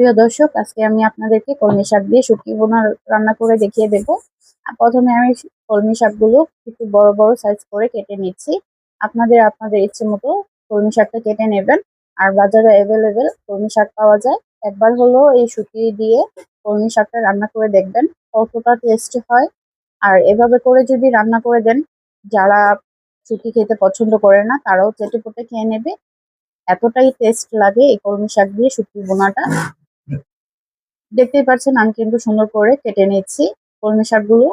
প্রিয় দর্শক, আজকে আমি আপনাদেরকে কলমি শাক দিয়ে শুটকি বোনা রান্না করে দেখিয়ে দেব। প্রথমে আমি কলমি শাকগুলো একটু বড় বড় সাইজ করে কেটে নিচ্ছি। আপনাদের আপনাদের ইচ্ছে মতো কলমি শাকটা কেটে নেবেন। আর বাজারে অ্যাভেলেবেল কলমি শাক পাওয়া যায়। একবার হলো এই শুটকি দিয়ে কলমি শাকটা রান্না করে দেখবেন, কতটা টেস্ট হয়। আর এভাবে করে যদি রান্না করে দেন, যারা শুটকি খেতে পছন্দ করে না, তারাও চেটে খেয়ে নেবে। এতটাই টেস্ট লাগে এই কলমি শাক দিয়ে শুটকি বোনাটা দেখতেই পাচ্ছেন আমি কিন্তু সুন্দর করে কেটে নিচ্ছি কলমি শাকগুলো।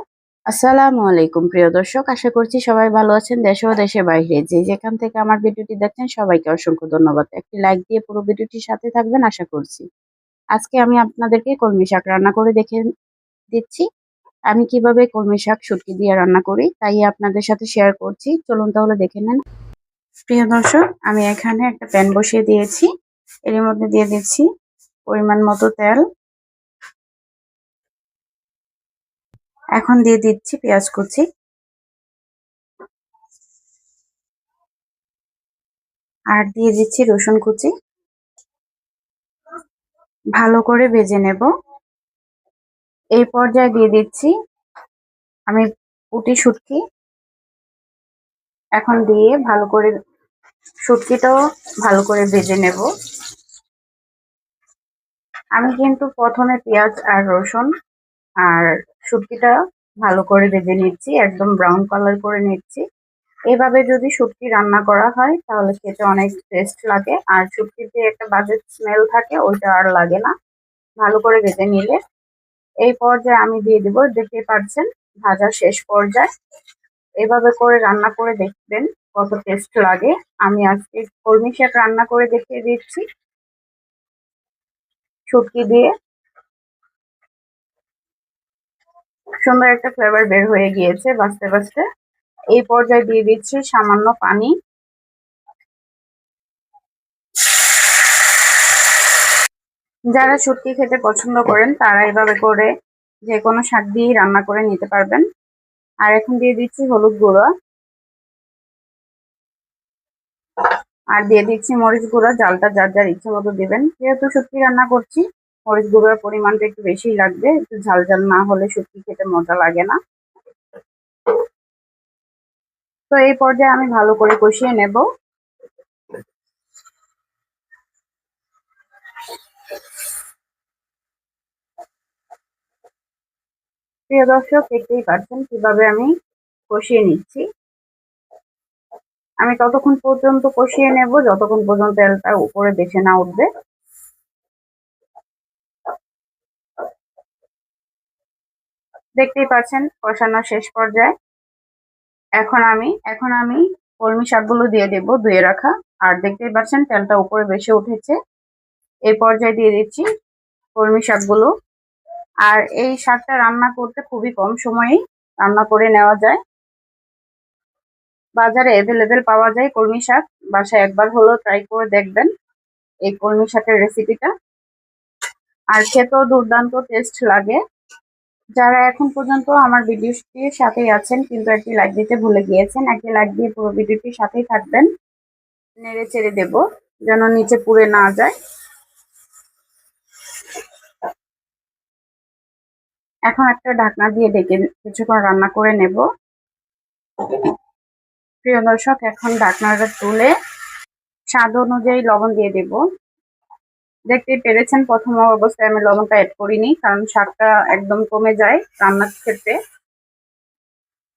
আসসালামু আলাইকুম, প্রিয় দর্শক। আশা করছি সবাই ভালো আছেন, দেশে ও দেশের বাইরে। যে যেখান থেকে আমার ভিডিওটি দেখছেন, সবাইকে অসংখ্য ধন্যবাদ। একটি লাইক দিয়ে পুরো ভিডিওটির সাথে থাকবেন, আশা করছি। আজকে আমি আপনাদেরকে কলমি শাক রান্না করে দেখে দিচ্ছি। আমি কীভাবে কলমি শাক শুটকি দিয়ে রান্না করি, তাই আপনাদের সাথে শেয়ার করছি। চলুন তাহলে দেখে নেন। প্রিয় দর্শক, আমি এখানে একটা প্যান বসিয়ে দিয়েছি। এর মধ্যে দিয়ে দিচ্ছি পরিমাণ মতো তেল। এখন দিয়ে দিচ্ছি পেঁয়াজ কুচি। আর দিয়ে দিচ্ছি রসুন কুচি। ভালো করে ভেজে নেব। এই পর্যায়ে দিয়ে দিচ্ছি আমি পুটি শুটকি। এখন দিয়ে ভালো করে শুটকিটাও ভালো করে ভেজে নেব। আমি কিন্তু প্রথমে পেঁয়াজ আর রসুন আর শুটকিটা ভালো করে ভেজে নিচ্ছি, একদম ব্রাউন কালার করে নিচ্ছি। এভাবে যদি শুটকি রান্না করা হয়, তাহলে খেতে অনেক টেস্ট লাগে। আর শুটকিতে একটা বাজে স্মেল থাকে, ওইটা আর লাগে না। ভালো করে ভেজে নিলে এই পর্যায়ে আমি দিয়ে দেবো দেখতে পাচ্ছেন, ভাজা শেষ পর্যায়ে। এভাবে করে রান্না করে দেখবেন কত টেস্ট লাগে। আমি আজকে কলমি শাক রান্না করে দেখিয়ে দিচ্ছি। শুটকি দিয়ে সুন্দর একটা ফ্লেভার বের হয়ে গিয়েছে বাঁচতে বাঁচতে। এই পর্যায়ে দিয়ে দিচ্ছি সামান্য পানি। যারা শুটকি খেতে পছন্দ করেন, তারা এভাবে করে যে কোনো শাক দিয়েই রান্না করে নিতে পারবেন। আর এখন দিয়ে দিচ্ছি হলুদ গুঁড়ো। আর দিয়ে দিচ্ছি মরিচ গুঁড়ো, জালটা যার যার ইচ্ছে মতো দেবেন। যেহেতু শুটকি রান্না করছি মরিচ গুঁড়োর পরিমাণটা একটু বেশিই লাগবে। একটু ঝাল ঝাল না হলে শুটকি খেতে মজা লাগে না। তো এই পর্যায়ে আমি ভালো করে কষিয়ে নেব। প্রিয় দর্শক, দেখতেই পাচ্ছেন কীভাবে আমি কষিয়ে নিচ্ছি। আমি ততক্ষণ পর্যন্ত কষিয়ে নেব, যতক্ষণ পর্যন্ত তেলটা উপরে বেছে না উঠবে। দেখতেই পাচ্ছেন কষানোর শেষ পর্যায়ে। এখন আমি এখন আমি কলমি শাকগুলো দিয়ে দেব, ধুয়ে রাখা। আর দেখতেই পাচ্ছেন, তেলটা উপরে বেশি উঠেছে। এই পর্যায়ে দিয়ে দিচ্ছি কলমি শাকগুলো। আর এই শাকটা রান্না করতে খুবই কম সময়েই রান্না করে নেওয়া যায়। বাজারে অ্যাভেলেবেল পাওয়া যায় কলমি শাক। বাসায় একবার হলেও ট্রাই করে দেখবেন এই কলমি শাকের রেসিপিটা আর খেতেও দুর্দান্ত টেস্ট লাগে। যারা এখন পর্যন্ত আমার ভিডিওটির সাথেই আছেন, কিন্তু একটি লাইক দিতে ভুলে গিয়েছেন, একটি লাইক দিয়ে পুরো ভিডিওটির সাথেই থাকবেন। নেড়ে চেড়ে দেব, যেন নিচে পুড়ে না যায়। এখন একটা ঢাকনা দিয়ে ডেকে কিছুক্ষণ রান্না করে নেব। প্রিয় দর্শক, এখন ঢাকনাটা তুলে স্বাদ অনুযায়ী লবণ দিয়ে দেব। দেখতে পেরেছেন প্রথম অবস্থায় আমি লবণটা অ্যাড করিনি, কারণ শাকটা একদম কমে যায় রান্নার ক্ষেত্রে।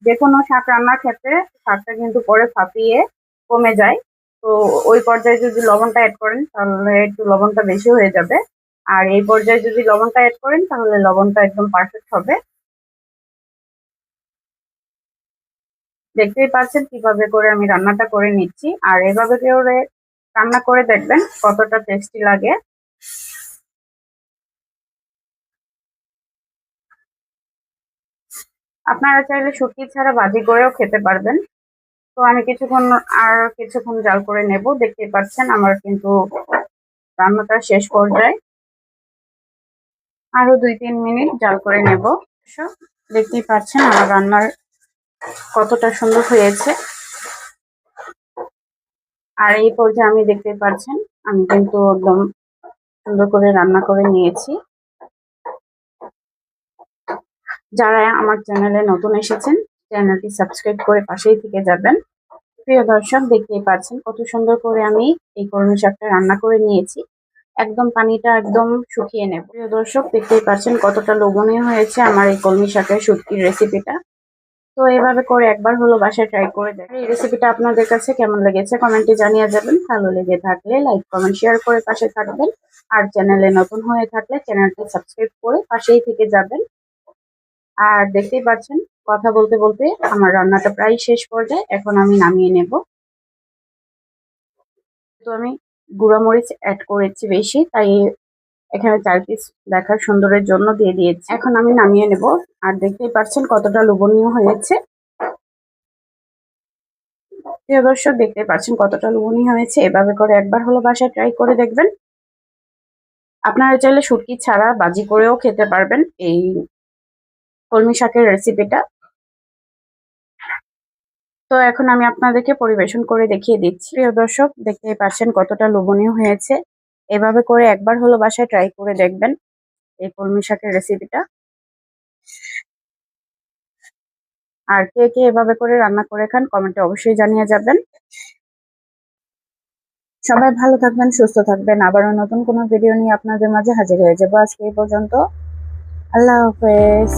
যে কোনো শাক রান্নার ক্ষেত্রে শাকটা কিন্তু পরে ফাঁপিয়ে কমে যায়। তো ওই পর্যায়ে যদি লবণটা অ্যাড করেন, তাহলে একটু লবণটা বেশি হয়ে যাবে। আর এই পর্যায়ে যদি লবণটা অ্যাড করেন, তাহলে লবণটা একদম পারফেক্ট হবে। দেখতেই পাচ্ছেন কীভাবে করে আমি রান্নাটা করে নিচ্ছি। আর এভাবে করে রান্না করে দেখবেন কতটা টেস্টি লাগে। আপনারা চাইলে শুটকি ছাড়া ভাজি করেও খেতে পারবেন। তো আমি কিছুক্ষণ আর কিছুক্ষণ জাল করে নেব। দেখতেই পাচ্ছেন আমার কিন্তু রান্নাটা শেষ পর্যায়ে। আরও দুই তিন মিনিট জাল করে নেব। দেখতেই পাচ্ছেন আমার রান্নার কতটা সুন্দর হয়েছে। আর এই পর্যায়ে আমি দেখতে পাচ্ছেন, আমি কিন্তু একদম সুন্দর করে রান্না করে নিয়েছি। যারা আমার চ্যানেলে নতুন এসেছেন, চ্যানেলটি সাবস্ক্রাইব করে পাশেই থেকে যাবেন। প্রিয় দর্শক, দেখতেই পাচ্ছেন কত সুন্দর করে আমি এই কলমি শাকটা রান্না করে নিয়েছি। একদম পানিটা একদম শুকিয়ে নেব। প্রিয় দর্শক, দেখতেই পাচ্ছেন কতটা লোভনীয় হয়েছে আমার এই কলমি শাকের শুটকির রেসিপিটা। তো এভাবে করে একবার হলো বাসায় ট্রাই করে দেখেন। এই রেসিপিটা আপনাদের কাছে কেমন লেগেছে কমেন্টে জানিয়ে যাবেন। ভালো লেগে থাকলে লাইক, কমেন্ট, শেয়ার করে পাশে থাকবেন। আর চ্যানেলে নতুন হয়ে থাকলে চ্যানেলটি সাবস্ক্রাইব করে পাশেই থেকে যাবেন। আর দেখতেই পাচ্ছেন, কথা বলতে বলতে আমার রান্নাটা প্রায় শেষ পর্যায়ে, এখন আমি নামিয়ে নেব। তো আমি গুঁড়া মরিচ অ্যাড করেছি বেশি, তাই এখানে চার পিস দেখার সুন্দরের জন্য দিয়ে দিয়েছি। এখন আমি নামিয়ে নেব, আর দেখতেই পাচ্ছেন কতটা লোভনীয় হয়েছে। প্রিয় দর্শক দেখতে পাচ্ছেন কতটা লোভনীয় হয়েছে। এভাবে করে একবার হলো বাসায় ট্রাই করে দেখবেন। আপনারা চাইলে শুটকি ছাড়া বাজি করেও খেতে পারবেন এই কলমি শাকের রেসিপিটা তো এখন আমি আপনাদেরকে পরিবেশন করে দেখিয়ে দিচ্ছি। প্রিয় দর্শক, দেখতেই পাচ্ছেন কতটা লোভনীয় হয়েছে। এভাবে করে একবার হলো বাসায় ট্রাই করে দেখবেন এই কলমি শাকের রেসিপিটা আর কে কে এভাবে করে রান্না করে খান কমেন্টে অবশ্যই জানিয়ে যাবেন। সবাই ভালো থাকবেন, সুস্থ থাকবেন। আবারও নতুন কোনো ভিডিও নিয়ে আপনাদের মাঝে হাজির হয়ে যাব। আজকে এই পর্যন্ত। আল্লাহ হাফেজ।